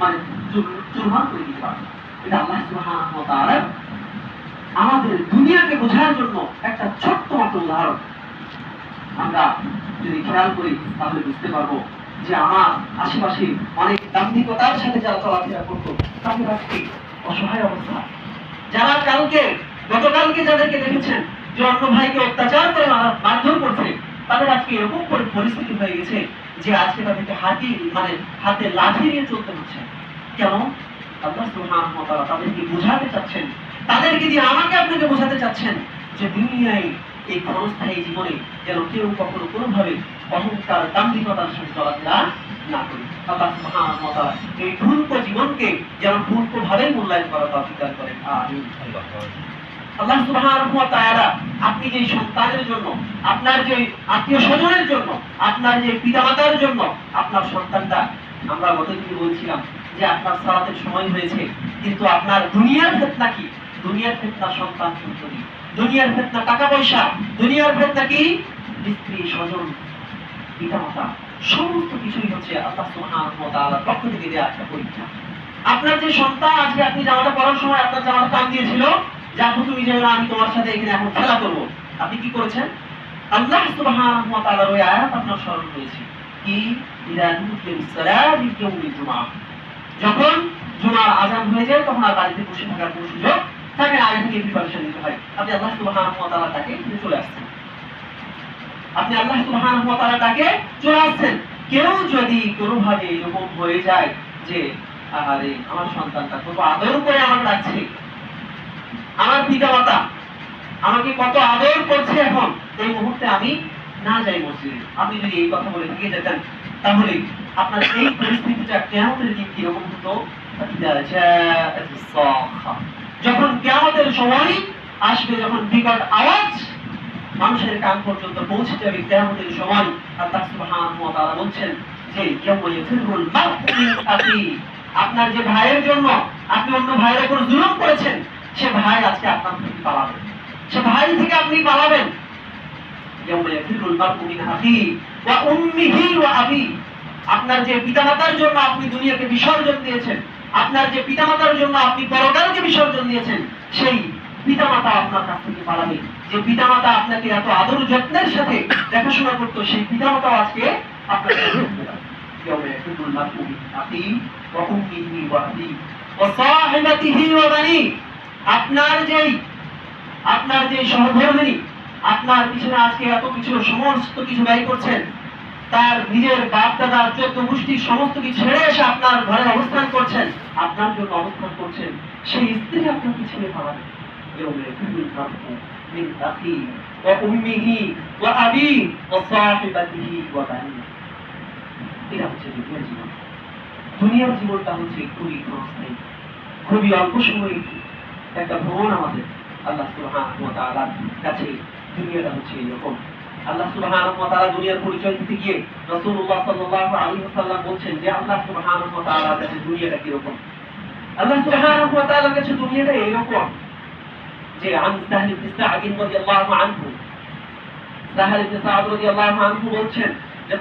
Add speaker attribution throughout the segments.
Speaker 1: মানে চুর- চুরমার করে দিতে পারবে। এটা আল্লাহ তাআলা আমাদের দুনিয়াকে বোঝার জন্য একটা ছোট্ট মতো উদাহরণ। আমরা যদি খেয়াল করি, তাহলে বুঝতে পারব যে আমার আশেপাশে অনেক দাম্ভিকতার সাথে যারা চলাফেরা করতো, তাদের আজকে অসহায় অবস্থা। যারা কালকে, গতকালকে যাদেরকে দেখেছেন যে অন্য ভাইকে অত্যাচার করে মারা- মারধর করছে, তাদের আজকে এরকম পরিস্থিতি হয়ে গেছে যে আজকে তাদেরকে হাতি মানে হাতে লাঠি নিয়ে চলতে হচ্ছে। কেন আল্লাহ সুবহানাহু ওয়া তাদেরকে বোঝাতে চাচ্ছেন। তাদেরকে দিয়ে আমাকে আপনাকে বোঝাতে চাচ্ছেন যে দুনিয়ায় এই ক্ষণস্থায়ী জীবনে যেন কেউ কখনো কোনোভাবে অহংকার, দাম্ভিকতার সাথে চলাফেরা না করি। আল্লাহ সুবহানাহু ওয়া এই ঠুনকো জীবনকে যেন ঠুনকো ভাবে মূল্যায়ন করা তৌফিক দান করেন। আমিন। আল্লাহ আপনি যে সন্তানের জন্য, আপনার যে আত্মীয় স্বজনের জন্য, আপনার যে পিতামাতার জন্য আপনার সন্তানটা, আমরা বলছিলাম যে আপনার সালাতের সময় হয়েছে, কিন্তু আপনার দুনিয়ার ফেতনা কি? দুনিয়ার ফেতনা সন্তান সন্ততি। দুনিয়ার ফেতনা টাকা পয়সা দুনিয়ার ফেতনা কি? স্ত্রী, স্বজন, পিতামাতা, সমস্ত কিছুই হচ্ছে আল্লাহ সুবহানাহু পক্ষ থেকে দেওয়া একটা পরীক্ষা। আপনার যে সন্তান, আজকে আপনি জামাটা পড়ার সময় আপনার জামাটা টান দিয়েছিল যে আপু তুমি আমি তোমার সাথে এখানে এখন খেলা করব। আপনি কি করেছেন? আল্লাহ ওই আয়াত আপনার স্মরণ কি? যখন জুমার আজান হয়ে যায় তখন আর বাড়িতে বসে থাকার কোনো সুযোগ না, আগে থেকে প্রিপারেশন নিতে হয়। আপনি আল্লাহ তাকে চলে আসছেন। আপনি আল্লাহ তাকে চলে আসছেন। কেউ যদি কোনোভাবে এরকম হয়ে যায় যে আরে আমার সন্তানটা কত আদর করে আমার ডাকছে। আমার পিতা মাতা, আমাকে কত আদর করছে এখন, এই মুহূর্তে আমি না যাই মসজিদে। আপনি যদি এই কথা বলে থেকে যেতেন, তাহলে আপনার এই পরিস্থিতিটা কেমন দিন কীরকম হতো? যখন কেমতের সময় আসবে, যখন বিকট আওয়াজ মানুষের কান পর্যন্ত পৌঁছে যাবে কেমতের সময়, আর তার সুবাহ বলছেন যে আপনার যে ভাইয়ের জন্য আপনি অন্য ভাইয়ের উপর জুলুম করেছেন সে ভাই আজকে আপনার থেকে পালাবে। সে ভাই থেকে আপনি পালাবেন। আপনার যে পিতামাতার জন্য আপনি দুনিয়াকে বিসর্জন দিয়েছেন, আপনার যে পিতামাতার জন্য আপনি পরকালকে বিসর্জন দিয়েছেন, সেই পিতামাতা আপনার কাছ থেকে পালাবে। যে পিতামাতা আপনাকে এত আদর যত্নের সাথে দেখাশোনা করতো, সেই পিতামাতাও আজকে আপনার কাছে আপনার যেই, আপনার যে সহধর্মিনী আপনার পিছনে আজকে এত কিছু, সমস্ত কিছু ব্যয় করছেন, তার নিজের বাপ দাদা চোদ্দ গোষ্ঠী সমস্ত কিছু ছেড়ে এসে আপনার ঘরে অবস্থান করছেন, আপনার জন্য অবস্থান করছেন, সেই স্ত্রী আপনার পিছনে দুনিয়ার জীবনটা হচ্ছে খুবই খুবই অল্প সময় একটা ভ্রমণ আমাদের আল্লাহ সুবাহার কাছে দুনিয়াটা হচ্ছে এরকম আল্লাহ সুবাহান দুনিয়ার পরিচয় দিতে গিয়ে রসুল্লাহ সাল্লাহ আলী সাল্লাম বলছেন যে আল্লাহ সুবাহান কাছে দুনিয়াটা কীরকম? আল্লাহ সুবহানাহু কাছে দুনিয়াটা এরকম যে বলছেন যে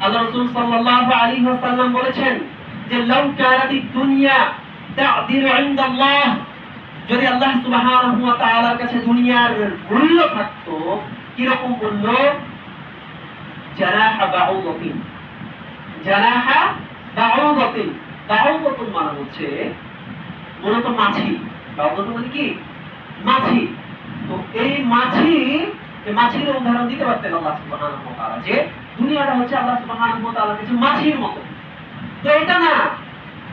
Speaker 1: আল্লাহ বলেছেন যে লাউ দুনিয়া যদি আল্লাহ সুবহানাহু কাছে দুনিয়ার মূল্য থাকতো কি রকম মূল্য বাউদাতিন। বাউদাতুন। মানে হচ্ছে মূলত মাছি মানে কি? মাছি তো এই মাছি মাছির উদাহরণ দিতে পারতেন আল্লাহ যে দুনিয়াটা হচ্ছে আল্লাহ সুবহানাহু কাছে মাছির মতো। তো এটা না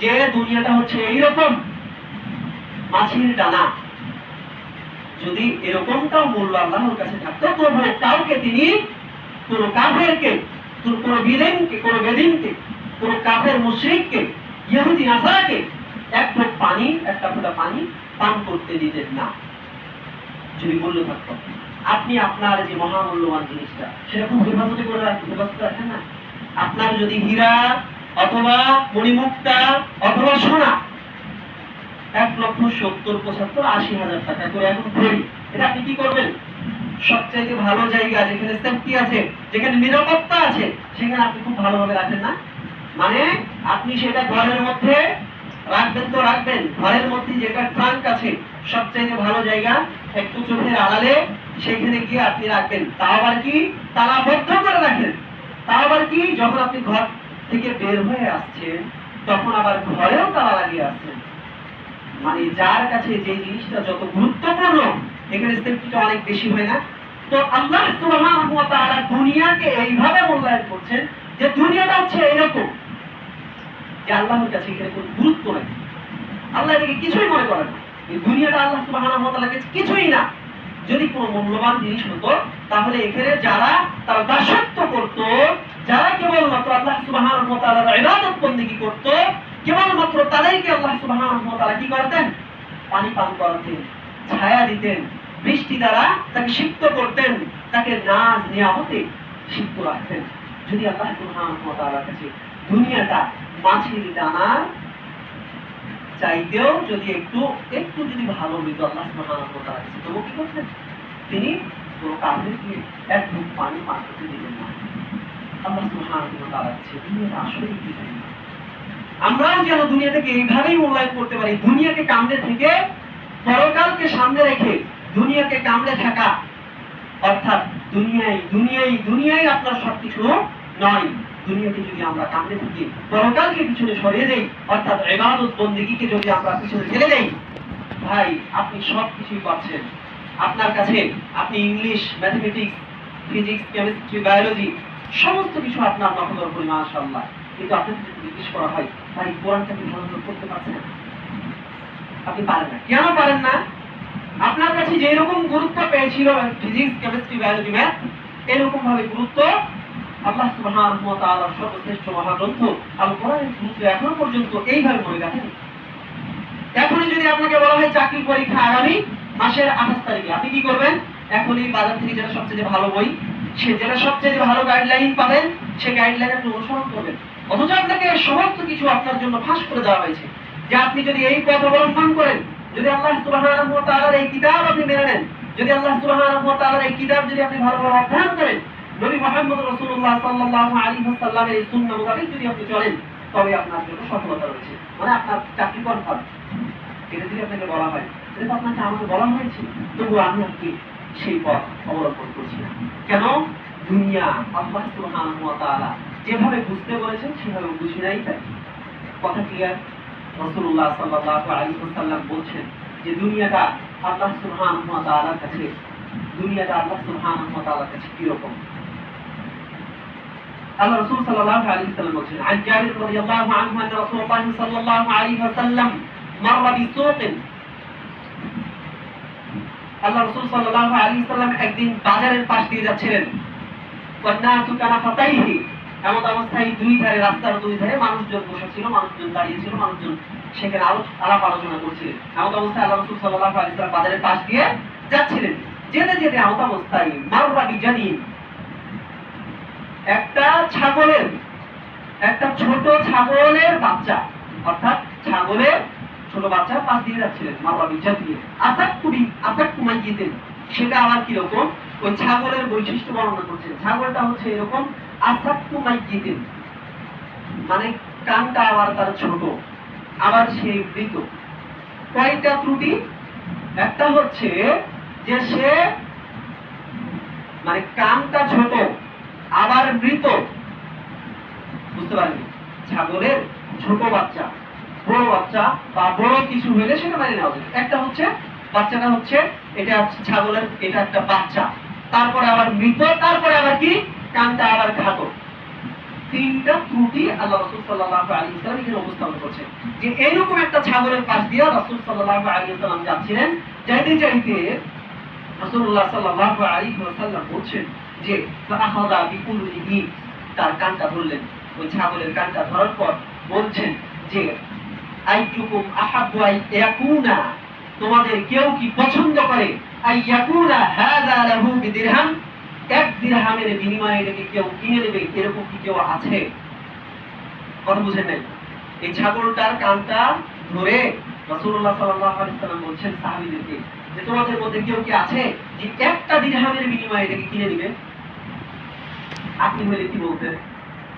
Speaker 1: যে দুনিয়াটা হচ্ছে এইরকম, মাছির ডানা। যদি এরকমটাও মূল্য আল্লাহর কাছে থাকতো তবু কাউকে তিনি, কোন কাফেরকে, কোন বিলেনকে কোন বেদিনকে, কোন কাফের মুশরিককে, ইহুদি নাসারাকে, এক ঢোক পানি, একটা ফোঁটা পানি পান করতে দিতেন না। যদি মূল্য থাকতো। আপনি আপনার যে মহামূল্যবান জিনিসটা সেটা খুব হেফাজতে করে রাখেন, হেফাজতে রাখেন না? আপনার যদি হীরা অথবা মণিমুক্তা, অথবা সোনা। এক লক্ষ সত্তর, পঁচাত্তর, আশি হাজার টাকা করে এখন ধরি এটা আপনি কি করবেন? সবচাইতে ভালো জায়গা যেখানে সেফটি আছে, যেখানে নিরাপত্তা আছে, সেখানে আপনি খুব ভালোভাবে রাখেন না। মানে আপনি সেটা ঘরের মধ্যে রাখবেন তো রাখবেন। ঘরের মধ্যে যেটা ট্রাঙ্ক আছে, সবচাইতে ভালো জায়গা একটু চোখের আড়ালে সেখানে গিয়ে আপনি রাখবেন। তা আবার কি? তালাবদ্ধ করে রাখেন। তা আবার কি? যখন আপনি ঘর থেকে বের হয়ে আসছেন তখন আবার ঘরেও তালা লাগিয়ে আসছেন মানে যার কাছে যে জিনিসটা যত গুরুত্বপূর্ণ, এখানে সেফটিটা অনেক বেশি হয় না। তো আল্লাহ সুবহানাহু ওয়া তাআলা দুনিয়াকে এইভাবে মূল্যায়ন করছেন যে দুনিয়াটা হচ্ছে এরকম যে আল্লাহর কাছে এখানে কোনো গুরুত্ব নেই। আল্লাহ এটাকে কিছুই মনে করেন এই দুনিয়াটা আল্লাহ সুবহানাহু ওয়া তাআলার কাছে কিছুই না। যদি কোনো মূল্যবান জিনিস হতো, তাহলে এখানে যারা তারা দাসত্ব করত যারা কেবলমাত্র আল্লাহ সুবহানাহু ওয়া তাআলার ইবাদত বন্দেগী করত, কেবলমাত্র তাদেরকে আল্লাহ সুবহানাহু ওয়া তাআলা কি করতেন? পানি পান করাতেন, ছায়া দিতেন, বৃষ্টি দ্বারা তাকে সিক্ত করতেন, তাকে নাজ নিয়ামতে সিক্ত রাখতেন। যদি আল্লাহ সুবহানাহু ওয়া তাআলার কাছে দুনিয়াটা মাছির দানার চাইতেও যদি একটু একটু যদি ভালো হইতো, আল্লাহ সুবহানাহু ওয়া তাআলা কাছে তবু কি করতেন? তিনি কোনো কাফেরকে এক মুখ পানি পান করতে দিবেন না। আল্লাহ যেন দুনিয়াটাকে এইভাবেই মূল্যায়ন করতে পারি, দুনিয়াকে কামড়ে থেকে পরকালকে সামনে রেখে দুনিয়াকে কামড়ে থাকা। অর্থাৎ আপনার নয়। দুনিয়াকে যদি আমরা কামড়ে পরকালকে পিছনে সরিয়ে দেই, অর্থাৎ বন্দেগীকে যদি আমরা পিছনে ঠেলে দেই, ভাই, আপনি সব কিছুই পাচ্ছেন। আপনার কাছে আপনি English, mathematics, physics, chemistry, biology সমস্ত কিছু আপনার নকলের পরিমাণ মাশাআল্লাহ। কিন্তু আপনাকে যদি জিজ্ঞেস করা হয় ভাই কোরআনটা কি ভালোভাবে পড়তে পারছেন আপনি পারেন না। কেন পারেন না? আপনার কাছে যে রকম গুরুত্ব পেয়েছিল ফিজিক্স কেমিস্ট্রি বায়োলজি ম্যাথ এরকম ভাবে গুরুত্ব আল্লাহ সুবহানাহু ওয়া তাআলার সর্বশ্রেষ্ঠ মহাগ্রন্থ আল কোরআনের গুরুত্ব এখনও পর্যন্ত এইভাবে মনে রাখেন। এখনই যদি আপনাকে বলা হয় চাকরির পরীক্ষা আগামী মাসের আঠাশ তারিখে, আপনি কি করবেন? এখনই বাজার থেকে যেটা সবচেয়ে ভালো বই সে যেটা সবচেয়ে ভালো গাইডলাইন পাবেন সেই গাইডলাইন আপনি অনুসরণ করবেন। অথচ আপনাকে সমস্ত কিছু আপনার জন্য ফাঁস করে দেওয়া হয়েছে। যে আপনি যদি এই পথ অবলম্বন করেন, যদি আল্লাহ সুবহানাহু ওয়া তাআলার এই কিতাব আপনি মেনে নেন, যদি আল্লাহ সুবহানাহু ওয়া তাআলার এই কিতাব যদি আপনি ভালোভাবে অধ্যয়ন করেন, নবী মুহাম্মদ রাসূলুল্লাহ সাল্লাল্লাহু আলাইহি ওয়াসাল্লামের এই সুন্নাহ মোতাবেক যদি আপনি চলেন, তবে আপনার জন্য সফলতা রয়েছে। মানে আপনার চাকরি কনফার্ম। এটা যদি আপনাকে বলা হয় এটা তো আপনাকে আমাকে বলা হয়েছে। তবু আমি আপনি সেই পথ অবলম্বন করছি। কেন? দুনিয়া, আল্লাহ যেভাবে বুঝতে বলেছেন, সেভাবে বুঝি নাই তাই। কথা ক্লিয়ার রাসূলুল্লাহ বলছেন যে, দুনিয়াটা আল্লাহ সুবহানাহু ওয়া কাছে, দুনিয়াটা আল্লাহ সুবহানাহু ওয়া কাছে আল্লাহ বলছেন আল্লাহ রাসূল সাল্লাল্লাহু আলাইহি ওয়াসাল্লাম একদিন বাজারের পাশ দিয়ে যাচ্ছিলেন। এমন অবস্থায় দুই ধারে, রাস্তার দুই ধারে মানুষজন বসে ছিল মানুষজন দাঁড়িয়ে ছিল, মানুষজন সেখানে আলো, আলাপ আলোচনা এমন অবস্থায় আল্লাহ রাসূল সাল্লাল্লাহু আলাইহি ওয়াসাল্লাম বাজারের পাশ দিয়ে যাচ্ছিলেন। যেতে যেতে এমন অবস্থায় মাররা বিজানিন, একটা ছাগলের, একটা ছোট ছাগলের বাচ্চা, অর্থাৎ ছাগলের ছোট বাচ্চা পাশ দিয়ে যাচ্ছিলেন মা বাবা বিচার দিয়ে আসাক কুড়ি আসাক কুমাই যেতেন সেটা আবার কীরকম? ওই ছাগলের বৈশিষ্ট্য বর্ণনা করছেন ছাগলটা হচ্ছে এরকম আসাক কুমাই যেতেন মানে কানটা আবার তার ছোট, আবার সে মৃত। কয়েকটা ত্রুটি। একটা হচ্ছে যে সে মানে কানটা ছোট, আবার মৃত। বুঝতে পারেন ছাগলের ছোট বাচ্চা, বড় বাচ্চা বা বড় কিছু হলে সেটা মানে নেওয়া যায়। একটা হচ্ছে বাচ্চাটা হচ্ছে, এটা হচ্ছে ছাগলের, এটা একটা বাচ্চা। তারপরে আবার মৃত, তারপরে আবার কি? কানটা আবার ঘাতক তিনটা ত্রুটি আল্লাহ রসুল সাল্লাহ আলী ইসলাম এখানে উপস্থাপন করছে। যে এইরকম একটা ছাগলের পাশ দিয়ে রসুল সাল্লাহ আলী ইসলাম যাচ্ছিলেন, যাইতে যাইতে রসুল্লাহ সাল্লাহ আলী সাল্লাম বলছেন যে আহাদা বিপুল তার কানটা ধরলেন। ওই ছাগলের কানটা ধরার পর বলছেন যে আইটুকুম আহাব্বু আই ইয়াকুনা। তোমাদের কেউ কি পছন্দ করে? এক দিরহামের বিনিময়ে এটাকে কেউ কিনে নেবে, এরকম কি কেউ আছে? কথা এই ছাগলটার কানটা ধরে সাল্লাল্লাহু সাল্লাম বলছেন সাহাবীদেরকে যে তোমাদের মধ্যে কেউ কি আছে যে একটা দিরহামের বিনিময়ে এটাকে কিনে নেবে? আপনি হলে কি বলতেন?